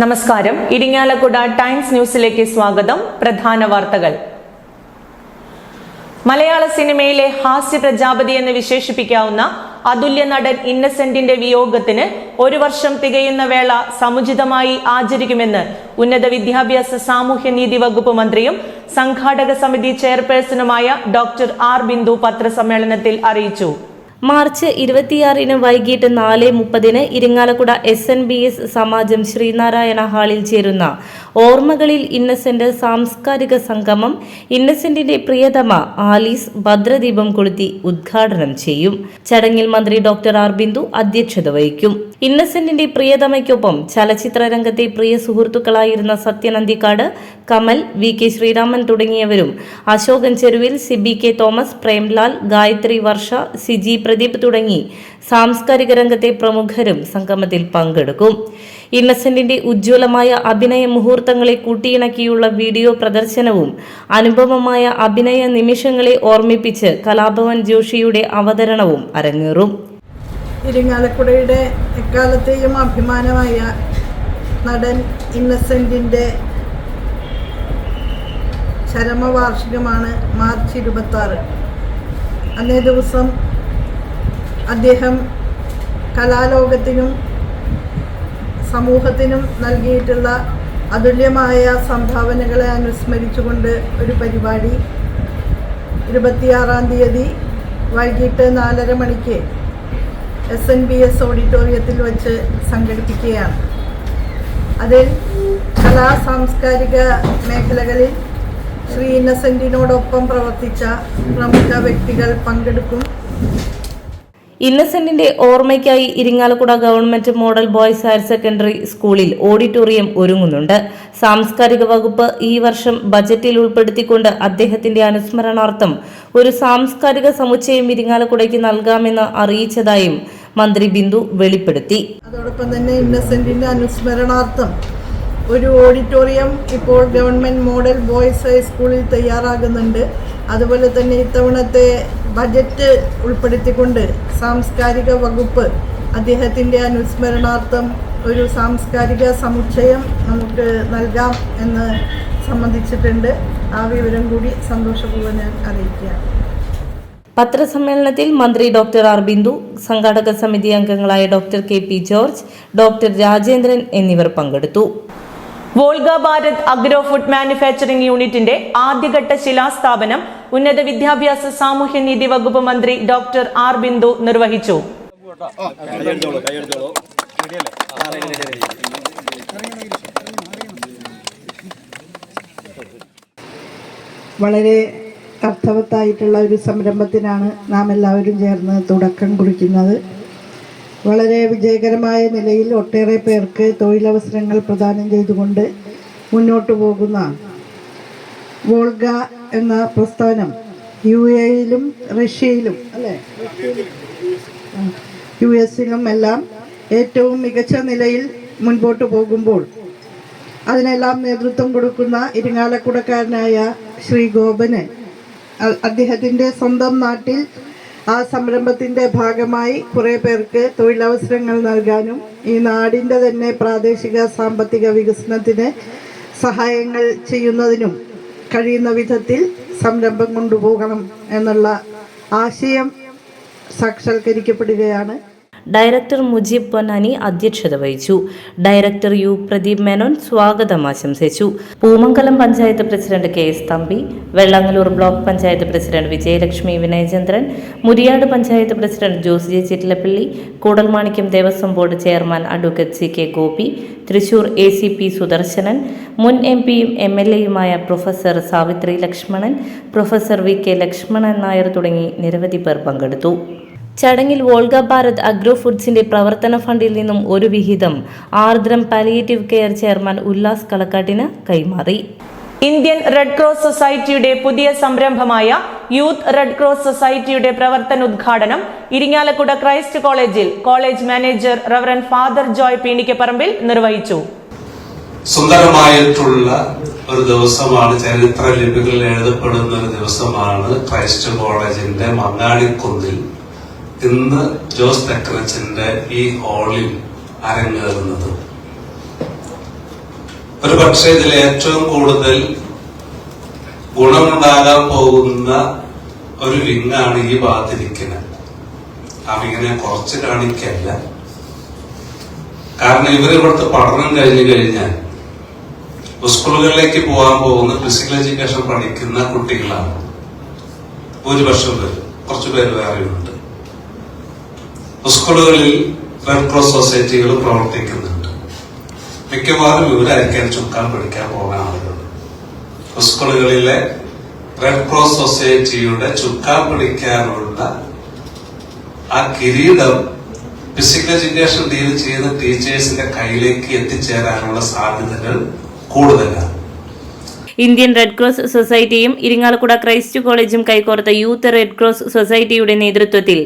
നമസ്കാരം. ഇരിങ്ങാലക്കുട ടൈംസ് ന്യൂസിലേക്ക് സ്വാഗതം. പ്രധാന വാർത്തകൾ. മലയാള സിനിമയിലെ ഹാസ്യ പ്രജാപതി എന്ന് വിശേഷിപ്പിക്കാവുന്ന അതുല്യ നടൻ ഇന്നസെന്റിന്റെ വിയോഗത്തിന് ഒരു വർഷം തികയുന്ന വേള സമുചിതമായി ആചരിക്കുമെന്ന് ഉന്നത വിദ്യാഭ്യാസ സാമൂഹ്യനീതി വകുപ്പ് മന്ത്രിയും സംഘാടക സമിതി ചെയർപേഴ്സണുമായ ഡോക്ടർ ആർ ബിന്ദു പത്രസമ്മേളനത്തിൽ അറിയിച്ചു. മാർച്ച് ഇരുപത്തിയാറിന് വൈകിട്ട് നാല് മുപ്പതിന് Irinjalakuda S N B S സമാജം ശ്രീനാരായണ ഹാളിൽ ചേരുന്ന ഓർമ്മകളിൽ ഇന്നസെന്റ് സാംസ്കാരിക സംഗമം ഇന്നസെന്റിന്റെ പ്രിയതമ ആലീസ് ഭദ്രദീപം കൊളുത്തി ഉദ്ഘാടനം ചെയ്യും. ചടങ്ങിൽ മന്ത്രി ഡോക്ടർ ആർ ബിന്ദു അധ്യക്ഷത വഹിക്കും. ഇന്നസെന്റിന്റെ പ്രിയതമയ്ക്കൊപ്പം ചലച്ചിത്ര രംഗത്തെ പ്രിയ സുഹൃത്തുക്കളായിരുന്ന സത്യനന്ദിക്കാട് കമൽ വി കെ ശ്രീരാമൻ തുടങ്ങിയവരും അശോകൻ ചെരുവിൽ സിബി കെ തോമസ് പ്രേംലാൽ ഗായത്രി വർഷ സിജി പ്രദീപ് തുടങ്ങി സാംസ്കാരിക രംഗത്തെ പ്രമുഖരും സംഗമത്തിൽ പങ്കെടുക്കും. ഇന്നസെന്റിന്റെ ഉജ്ജ്വലമായ അഭിനയ മുഹൂർത്തങ്ങളെ കൂട്ടിയിണക്കിയുള്ള വീഡിയോ പ്രദർശനവും അനുപമമായ അഭിനയ നിമിഷങ്ങളെ ഓർമ്മിപ്പിച്ച് കലാഭവൻ ജോഷിയുടെ അവതരണവും അരങ്ങേറും. ഇരിങ്ങാലക്കുടയുടെ എക്കാലത്തെയും അഭിമാനമായ നടൻ ഇന്നസെന്റിന്റെ ചരമവാർഷികമാണ് മാർച്ച് ഇരുപത്തി ആറ് അന്നേ ദിവസം അദ്ദേഹം കലാലോകത്തിനും സമൂഹത്തിനും നൽകിയിട്ടുള്ള അതുല്യമായ സംഭാവനകളെ അനുസ്മരിച്ചുകൊണ്ട് ഒരു പരിപാടി. ഇരുപത്തിയാറാം തീയതി വൈകിട്ട് നാലര മണിക്ക് എസ് എൻ ബി എസ് ഓഡിറ്റോറിയത്തിൽ വച്ച് സംഘടിപ്പിക്കുകയാണ്. അതിൽ കലാ സാംസ്കാരിക മേഖലകളിൽ ശ്രീ ഇന്നസെന്റിനോടൊപ്പം പ്രവർത്തിച്ച പ്രമുഖ വ്യക്തികൾ പങ്കെടുക്കും. ഇന്നസെന്റിന്റെ ഓർമ്മയ്ക്കായി Irinjalakuda government model boys higher secondary സ്കൂളിൽ ഓഡിറ്റോറിയം ഒരുങ്ങുന്നുണ്ട്. സാംസ്കാരിക വകുപ്പ് ഈ വർഷം ബജറ്റിൽ ഉൾപ്പെടുത്തിക്കൊണ്ട് അദ്ദേഹത്തിന്റെ അനുസ്മരണാർത്ഥം ഒരു സാംസ്കാരിക സമുച്ചയം ഇരിങ്ങാലക്കുടയ്ക്ക് നൽകാമെന്ന് അറിയിച്ചതായും മന്ത്രി ബിന്ദു വെളിപ്പെടുത്തി. അതോടൊപ്പം തന്നെ ഇന്നസെന്റിന്റെ അനുസ്മരണാർത്ഥം ഒരു ഓഡിറ്റോറിയം ഇപ്പോൾ ഗവൺമെന്റ് മോഡൽ ബോയ്സ് ഹൈസ്കൂളിൽ തയ്യാറാകുന്നുണ്ട്. അതുപോലെ തന്നെ ഇത്തവണത്തെ ബജറ്റ് ഉൾപ്പെടുത്തിക്കൊണ്ട് സാംസ്കാരിക വകുപ്പ് അദ്ദേഹത്തിന്റെ അനുസ്മരണാർത്ഥം ഒരു സാംസ്കാരിക സമുച്ചയം നമുക്ക് നൽകാം എന്ന് സംബന്ധിച്ചിട്ടുണ്ട്. ആ വിവരം കൂടി സന്തോഷപൂർവം ഞാൻ അറിയിക്കുകയാണ്. പത്രസമ്മേളനത്തിൽ മന്ത്രി ഡോക്ടർ ആർ ബിന്ദു സംഘാടക സമിതി അംഗങ്ങളായ doctor K P George doctor Rajendran എന്നിവർ പങ്കെടുത്തു. Volga Bharat agro food manufacturing യൂണിറ്റിന്റെ ആദ്യഘട്ട ശിലാസ്ഥാപനം ഉന്നത വിദ്യാഭ്യാസ സാമൂഹ്യനീതി വകുപ്പ് മന്ത്രി ഡോക്ടർ ആർ ബിന്ദു നിർവഹിച്ചു. വളരെ അർത്ഥവത്തായിട്ടുള്ള ഒരു സംരംഭത്തിനാണ് നാം എല്ലാവരും ചേർന്ന് തുടക്കം കുറിക്കുന്നത്. വളരെ വിജയകരമായ നിലയിൽ ഒട്ടേറെ പേർക്ക് തൊഴിലവസരങ്ങൾ പ്രദാനം ചെയ്തുകൊണ്ട് മുന്നോട്ട് പോകുന്ന വോൾഗ എന്ന പ്രസ്ഥാനം യു എയിലും റഷ്യയിലും അല്ലേ? യു എസിലും എല്ലാം ഏറ്റവും മികച്ച നിലയിൽ മുൻപോട്ട് പോകുമ്പോൾ അതിനെല്ലാം നേതൃത്വം കൊടുക്കുന്ന ഇരിങ്ങാലക്കുടക്കാരനായ ശ്രീ ഗോപന് അദ്ദേഹത്തിന്റെ സ്വന്തം നാട്ടിൽ ആ സംരംഭത്തിന്റെ ഭാഗമായി കുറേ പേർക്ക് തൊഴിലവസരങ്ങൾ നൽകാനും ഈ നാടിന്റെ തന്നെ പ്രാദേശിക സാമ്പത്തിക വികസനത്തിന് സഹായങ്ങൾ ചെയ്യുന്നതിനും കഴിയുന്ന വിധത്തിൽ സംരംഭം കൊണ്ടുപോകണം എന്നുള്ള ആശയം സാക്ഷാത്കരിക്കപ്പെടുകയാണ്. ഡയറക്ടർ മുജീബ് പൊന്നാനി അധ്യക്ഷത വഹിച്ചു. ഡയറക്ടർ യു പ്രദീപ് മേനോൻ സ്വാഗതം ആശംസിച്ചു. Poomangalam panchayat president K S Thampi Vellangallur block panchayat president Vijayalakshmi Vinayachandran Muriyad panchayat president Jose J Chittilappilly Koodalmanikyam Devaswom board chairman advocate C K Gopi Thrissur A C P Sudarsanan മുൻ M പിയും M L എയുമായ professor Savithri Lakshmanan professor V K Lakshmanan Nair തുടങ്ങി നിരവധി പേർ പങ്കെടുത്തു. ചടങ്ങിൽ Volga Bharat agro ഫുഡ്സിന്റെ പ്രവർത്തന ഫണ്ടിൽ നിന്നും ഒരു വിഹിതം. Ardram palliative care chairman Ullas കളക്കാട്ടിന് കൈമാറി. ഇന്ത്യൻ റെഡ് ക്രോസ് സൊസൈറ്റിയുടെ പുതിയ സംരംഭമായ യൂത്ത് റെഡ് ക്രോസ് സൊസൈറ്റിയുടെ പ്രവർത്തന ഉദ്ഘാടനം ഇരിങ്ങാലക്കുട ക്രൈസ്റ്റ് കോളേജിൽ college manager reverend father Joy Peenikkaparambil നിർവഹിച്ചു. സുന്ദരമായിട്ടുള്ള ഒരു ദിവസമാണ് ചരിത്ര ലിപികളിൽ എഴുതപ്പെടുന്ന ഒരു ദിവസമാണ് ക്രൈസ്റ്റ് കോളേജിന്റെ മങ്ങാടിക്കുന്നിൽ. ഇന്ന് ജോസ് തെക്കനച്ചന്റെ ഈ ഹാളിൽ അരങ്ങേറുന്നത്. ഒരു പക്ഷേ ഇതിൽ ഏറ്റവും കൂടുതൽ ഗുണമുണ്ടാകാൻ പോകുന്ന ഒരു വിങ്ങാണ് ഈ ഭാഗത്തിരിക്കുന്നത്. ആ വിങ്ങിനെ കുറച്ച് കാണിക്കല്ല. കാരണം ഇവർ ഇവിടുത്തെ പഠനം കഴിഞ്ഞു കഴിഞ്ഞാൽ സ്കൂളുകളിലേക്ക് പോകാൻ പോകുന്ന ഫിസിക്കൽ എഡ്യൂക്കേഷൻ പഠിക്കുന്ന കുട്ടികളാണ്. ഭൂരിപക്ഷം പേര്. കുറച്ചു പേര് വേറെയുണ്ട്. സ്കൂളുകളിൽ റെഡ് ക്രോസ് സൊസൈറ്റികൾ പ്രവർത്തിക്കുന്നുണ്ട്. മിക്കവാറും ഇവരായിരിക്കാൻ ചുക്കാൻ പിടിക്കാൻ പോകുന്ന ആളുകൾ. സ്കൂളുകളിലെ റെഡ് ക്രോസ് സൊസൈറ്റിയുടെ ചുക്കാൻ പിടിക്കാനുള്ള ആ കിരീടം ഫിസിക്കൽ എഡ്യൂക്കേഷൻ ഡീൽ ചെയ്യുന്ന ടീച്ചേഴ്സിന്റെ കയ്യിലേക്ക് എത്തിച്ചേരാനുള്ള സാധ്യതകൾ കൂടുതലാണ്. ഇന്ത്യൻ റെഡ് ക്രോസ് സൊസൈറ്റിയും ഇരിങ്ങാലക്കുട ക്രൈസ്റ്റ് കോളേജും കൈകോർത്ത യൂത്ത് റെഡ് ക്രോസ് സൊസൈറ്റിയുടെ നേതൃത്വത്തിൽ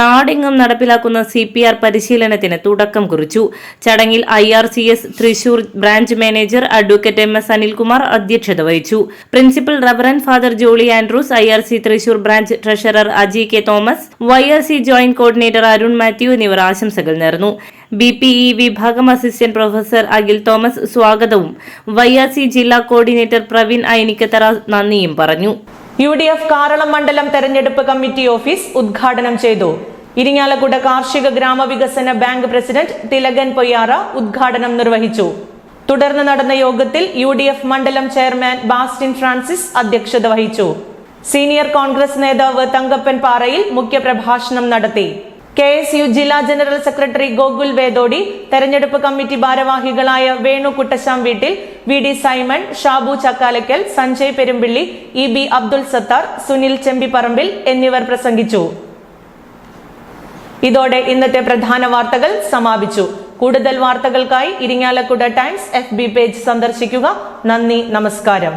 നാടെങ്ങും നടപ്പിലാക്കുന്ന സി പി ആർ പരിശീലനത്തിന് തുടക്കം കുറിച്ചു. ചടങ്ങിൽ I R C S Thrissur branch manager advocate M S Anilkumar അധ്യക്ഷത വഹിച്ചു. Principal reverend father Jolly Andrews I R C Thrissur branch treasurer Aji K Thomas Y R C joint coordinator Arun Mathew എന്നിവർ ആശംസകൾ നേർന്നു. B P E വിഭാഗം assistant professor Akhil Thomas സ്വാഗതവും. Y R C ജില്ലാ coordinator Praveen Ainikkathara നന്ദിയും പറഞ്ഞു. യു ഡി എഫ് കാറളം മണ്ഡലം തെരഞ്ഞെടുപ്പ് കമ്മിറ്റി ഓഫീസ് ഉദ്ഘാടനം ചെയ്തു. ഇരിങ്ങാലക്കുട കാർഷിക ഗ്രാമവികസന ബാങ്ക് പ്രസിഡന്റ് തിലകൻ പൊയ്യാറ ഉദ്ഘാടനം നിർവഹിച്ചു. തുടർന്ന് നടന്ന യോഗത്തിൽ യു ഡി എഫ് മണ്ഡലം ചെയർമാൻ ബാസ്റ്റിൻ ഫ്രാൻസിസ് അധ്യക്ഷത വഹിച്ചു. സീനിയർ കോൺഗ്രസ് നേതാവ് തങ്കപ്പൻ പാറയിൽ മുഖ്യപ്രഭാഷണം നടത്തി. കെ എസ് യു ജില്ലാ ജനറൽ സെക്രട്ടറി ഗോകുൽ വേദോടി തെരഞ്ഞെടുപ്പ് കമ്മിറ്റി ഭാരവാഹികളായ വേണു കുട്ടശാം വീട്ടിൽ V D Simon Shabu Chakkalakkal Sanjay Perumpilly E B Abdul Sathar Sunil Chembipparambil എന്നിവർ പ്രസംഗിച്ചു. ഇതോടെ ഇന്നത്തെ പ്രധാന വാർത്തകൾ സമാപിച്ചു. കൂടുതൽ വാർത്തകൾക്കായി Irinjalakuda times F B page സന്ദർശിക്കുക. നന്ദി നമസ്കാരം.